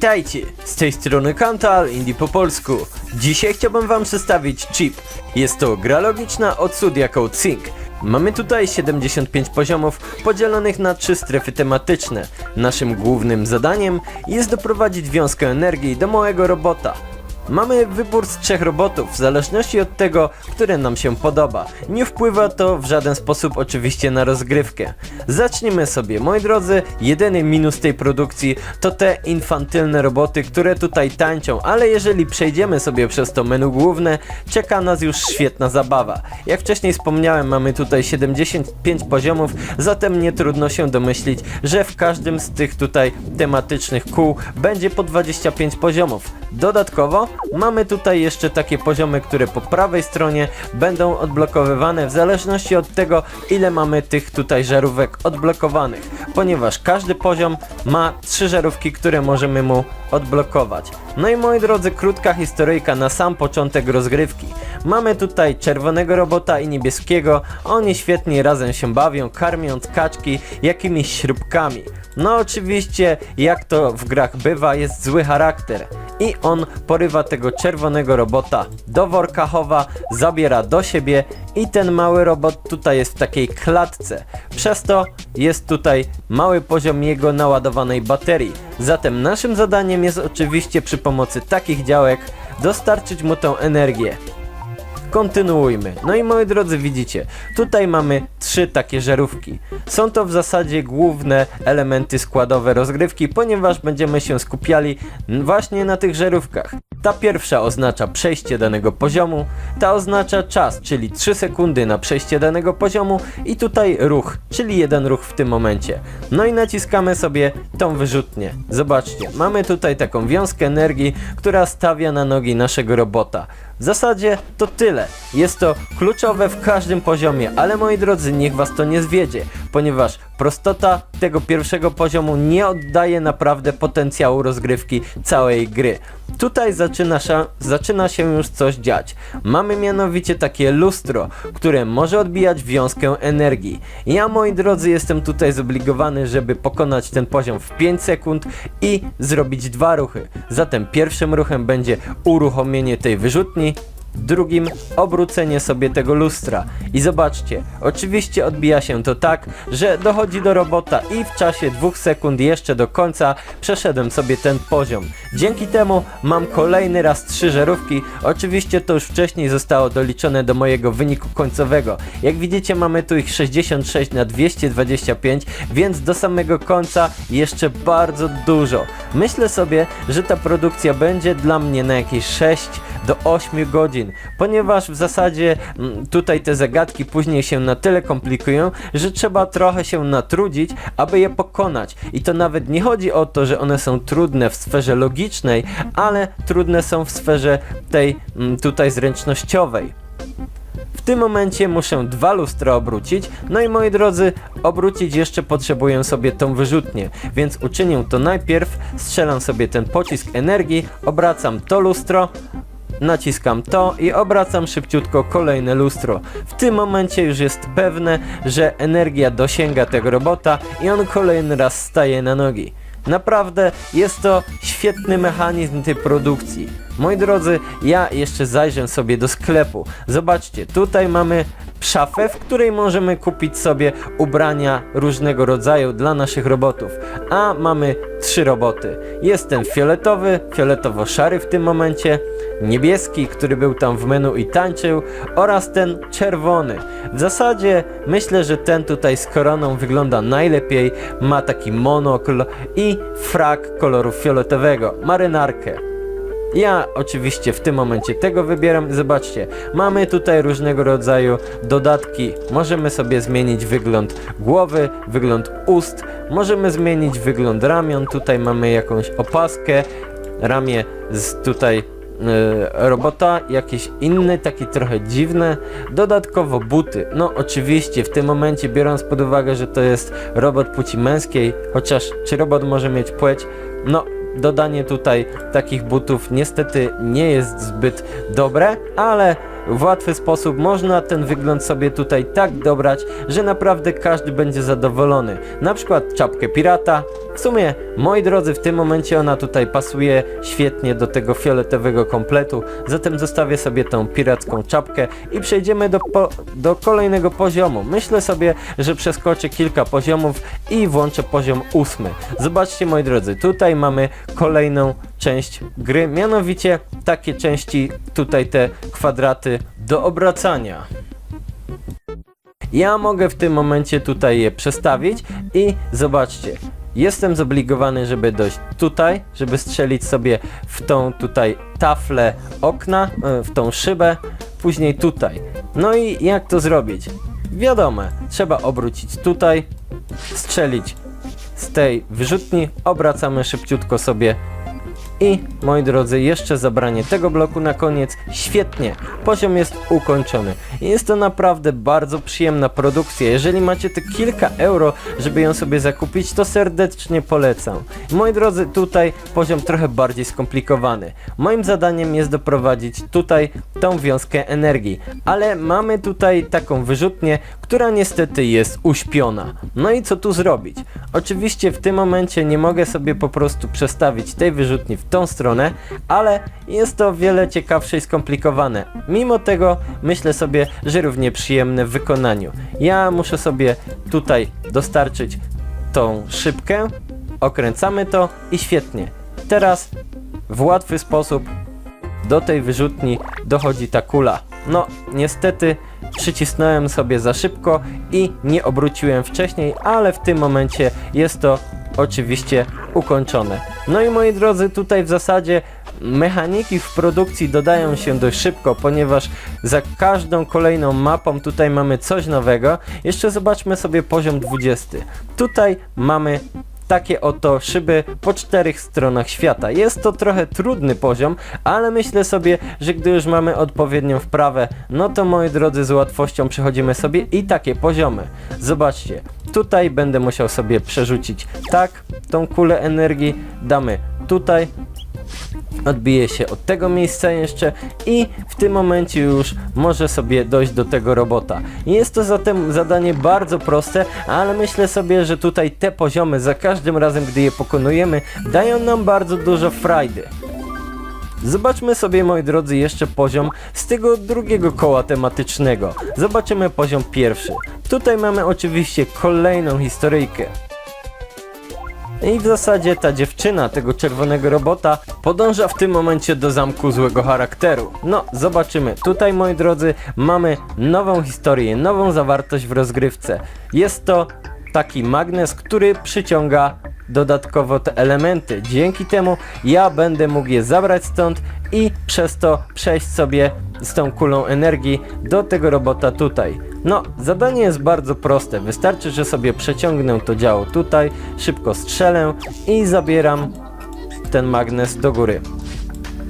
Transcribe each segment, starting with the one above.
Witajcie, z tej strony Kantal, Indie po polsku. Dzisiaj chciałbym wam przedstawić Chip. Jest to gra logiczna od studia Code Sync. Mamy tutaj 75 poziomów podzielonych na trzy strefy tematyczne. Naszym głównym zadaniem jest doprowadzić wiązkę energii do małego robota. Mamy wybór z trzech robotów, w zależności od tego, które nam się podoba. Nie wpływa to w żaden sposób oczywiście na rozgrywkę. Zacznijmy sobie, moi drodzy, jedyny minus tej produkcji to te infantylne roboty, które tutaj tańczą, ale jeżeli przejdziemy sobie przez to menu główne, czeka nas już świetna zabawa. Jak wcześniej wspomniałem, mamy tutaj 75 poziomów, zatem nie trudno się domyślić, że w każdym z tych tutaj tematycznych kół będzie po 25 poziomów. Dodatkowo mamy tutaj jeszcze takie poziomy, które po prawej stronie będą odblokowywane w zależności od tego, ile mamy tych tutaj żarówek odblokowanych, ponieważ każdy poziom ma trzy żarówki, które możemy mu odblokować. No i moi drodzy, krótka historyjka na sam początek rozgrywki. Mamy tutaj czerwonego robota i niebieskiego, oni świetnie razem się bawią, karmiąc kaczki jakimiś śrubkami. No oczywiście, jak to w grach bywa, jest zły charakter i on porywa tego czerwonego robota do worka chowa, zabiera do siebie i ten mały robot tutaj jest w takiej klatce. Przez to jest tutaj mały poziom jego naładowanej baterii. Zatem naszym zadaniem jest oczywiście przy pomocy takich działek dostarczyć mu tą energię. Kontynuujmy. No i moi drodzy, widzicie, tutaj mamy trzy takie żarówki. Są to w zasadzie główne elementy składowe rozgrywki, ponieważ będziemy się skupiali właśnie na tych żarówkach. Ta pierwsza oznacza przejście danego poziomu, ta oznacza czas, czyli 3 sekundy na przejście danego poziomu i tutaj ruch, czyli jeden ruch w tym momencie. No i naciskamy sobie tą wyrzutnię. Zobaczcie, mamy tutaj taką wiązkę energii, która stawia na nogi naszego robota. W zasadzie to tyle. Jest to kluczowe w każdym poziomie, ale moi drodzy, niech was to nie zwiedzie, ponieważ prostota tego pierwszego poziomu nie oddaje naprawdę potencjału rozgrywki całej gry. Tutaj zaczyna zaczyna się już coś dziać. Mamy mianowicie takie lustro, które może odbijać wiązkę energii. Ja moi drodzy jestem tutaj zobligowany, żeby pokonać ten poziom w 5 sekund i zrobić dwa ruchy. Zatem pierwszym ruchem będzie uruchomienie tej wyrzutni, drugim obrócenie sobie tego lustra. I zobaczcie, oczywiście odbija się to tak, że dochodzi do robota i w czasie dwóch sekund jeszcze do końca przeszedłem sobie ten poziom. Dzięki temu mam kolejny raz trzy żarówki, oczywiście to już wcześniej zostało doliczone do mojego wyniku końcowego. Jak widzicie mamy tu ich 66 na 225, więc do samego końca jeszcze bardzo dużo. Myślę sobie, że ta produkcja będzie dla mnie na jakieś 6 do 8 godzin, ponieważ w zasadzie mm, tutaj te zagadki później się na tyle komplikują, że trzeba trochę się natrudzić, aby je pokonać. I to nawet nie chodzi o to, że one są trudne w sferze logicznej, ale trudne są w sferze tej mm, tutaj zręcznościowej. W tym momencie muszę dwa lustra obrócić, no i moi drodzy, obrócić jeszcze potrzebuję sobie tą wyrzutnię, więc uczynię to najpierw, strzelam sobie ten pocisk energii, obracam to lustro, naciskam to i obracam szybciutko kolejne lustro. W tym momencie już jest pewne, że energia dosięga tego robota i on kolejny raz staje na nogi. Naprawdę jest to świetny mechanizm tej produkcji. Moi drodzy, ja jeszcze zajrzę sobie do sklepu. Zobaczcie, tutaj mamy szafę, w której możemy kupić sobie ubrania różnego rodzaju dla naszych robotów. A mamy trzy roboty. Jest ten fioletowy, fioletowo-szary w tym momencie, niebieski, który był tam w menu i tańczył oraz ten czerwony. W zasadzie myślę, że ten tutaj z koroną wygląda najlepiej, ma taki monokl i frak koloru fioletowego, marynarkę. Ja oczywiście w tym momencie tego wybieram. Zobaczcie, mamy tutaj różnego rodzaju dodatki. Możemy sobie zmienić wygląd głowy, wygląd ust, możemy zmienić wygląd ramion. Tutaj mamy jakąś opaskę, ramię z tutaj robota, jakieś inne, takie trochę dziwne. Dodatkowo buty. No oczywiście w tym momencie biorąc pod uwagę, że to jest robot płci męskiej, chociaż czy robot może mieć płeć? No dodanie tutaj takich butów niestety nie jest zbyt dobre, ale w łatwy sposób można ten wygląd sobie tutaj tak dobrać, że naprawdę każdy będzie zadowolony. Na przykład czapkę pirata. W sumie, moi drodzy, w tym momencie ona tutaj pasuje świetnie do tego fioletowego kompletu, zatem zostawię sobie tą piracką czapkę i przejdziemy do, do kolejnego poziomu. Myślę sobie, że przeskoczę kilka poziomów i włączę poziom ósmy. Zobaczcie, moi drodzy, tutaj mamy kolejną część gry, mianowicie takie części, tutaj te kwadraty do obracania. Ja mogę w tym momencie tutaj je przestawić i zobaczcie. Jestem zobligowany, żeby dojść tutaj, żeby strzelić sobie w tą tutaj taflę okna, e, w tą szybę, później tutaj. No i jak to zrobić? Wiadomo, trzeba obrócić tutaj, strzelić z tej wyrzutni, obracamy szybciutko sobie i moi drodzy, jeszcze zabranie tego bloku na koniec. Świetnie, poziom jest ukończony. Jest to naprawdę bardzo przyjemna produkcja. Jeżeli macie te kilka euro, żeby ją sobie zakupić, to serdecznie polecam. Moi drodzy, tutaj poziom trochę bardziej skomplikowany. Moim zadaniem jest doprowadzić tutaj tą wiązkę energii, ale mamy tutaj taką wyrzutnię, która niestety jest uśpiona. No i co tu zrobić? Oczywiście w tym momencie nie mogę sobie po prostu przestawić tej wyrzutni w tą stronę, ale jest to wiele ciekawsze i skomplikowane. Mimo tego myślę sobie, że równie przyjemne w wykonaniu. Ja muszę sobie tutaj dostarczyć tą szybkę, okręcamy to i świetnie. Teraz w łatwy sposób do tej wyrzutni dochodzi ta kula. No, niestety przycisnąłem sobie za szybko i nie obróciłem wcześniej, ale w tym momencie jest to oczywiście ukończone. No i moi drodzy, tutaj w zasadzie mechaniki w produkcji dodają się dość szybko, ponieważ za każdą kolejną mapą tutaj mamy coś nowego. Jeszcze zobaczmy sobie poziom 20. Tutaj mamy takie oto szyby po czterech stronach świata. Jest to trochę trudny poziom, ale myślę sobie, że gdy już mamy odpowiednią wprawę, no to moi drodzy z łatwością przechodzimy sobie i takie poziomy. Zobaczcie, tutaj będę musiał sobie przerzucić tak, tą kulę energii, damy tutaj, odbije się od tego miejsca jeszcze i w tym momencie już może sobie dojść do tego robota. Jest to zatem zadanie bardzo proste, ale myślę sobie, że tutaj te poziomy za każdym razem, gdy je pokonujemy, dają nam bardzo dużo frajdy. Zobaczmy sobie, moi drodzy, jeszcze poziom z tego drugiego koła tematycznego. Zobaczymy poziom pierwszy. Tutaj mamy oczywiście kolejną historyjkę. I w zasadzie ta dziewczyna tego czerwonego robota podąża w tym momencie do zamku złego charakteru. No, zobaczymy. Tutaj, moi drodzy, mamy nową historię, nową zawartość w rozgrywce. Jest to taki magnes, który przyciąga dodatkowo te elementy. Dzięki temu ja będę mógł je zabrać stąd i przez to przejść sobie z tą kulą energii do tego robota tutaj. No, zadanie jest bardzo proste. Wystarczy, że sobie przeciągnę to działo tutaj, szybko strzelę i zabieram ten magnes do góry.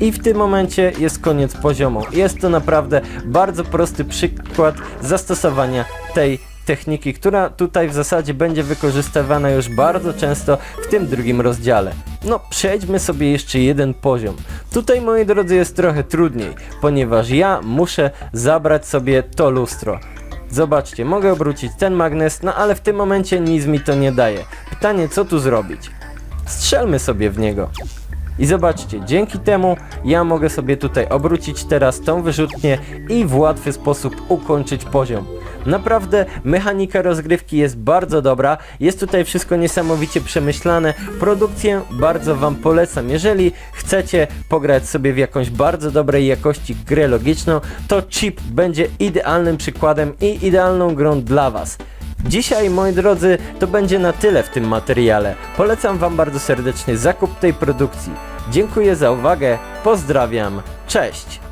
I w tym momencie jest koniec poziomu. Jest to naprawdę bardzo prosty przykład zastosowania tej techniki, która tutaj w zasadzie będzie wykorzystywana już bardzo często w tym drugim rozdziale. No, przejdźmy sobie jeszcze jeden poziom. Tutaj, moi drodzy, jest trochę trudniej, ponieważ ja muszę zabrać sobie to lustro. Zobaczcie, mogę obrócić ten magnes, no ale w tym momencie nic mi to nie daje. Pytanie, co tu zrobić? Strzelmy sobie w niego. I zobaczcie, dzięki temu ja mogę sobie tutaj obrócić teraz tą wyrzutnię i w łatwy sposób ukończyć poziom. Naprawdę mechanika rozgrywki jest bardzo dobra, jest tutaj wszystko niesamowicie przemyślane, produkcję bardzo Wam polecam. Jeżeli chcecie pograć sobie w jakąś bardzo dobrej jakości grę logiczną, to Chip będzie idealnym przykładem i idealną grą dla Was. Dzisiaj, moi drodzy, to będzie na tyle w tym materiale. Polecam Wam bardzo serdecznie zakup tej produkcji. Dziękuję za uwagę, pozdrawiam, cześć!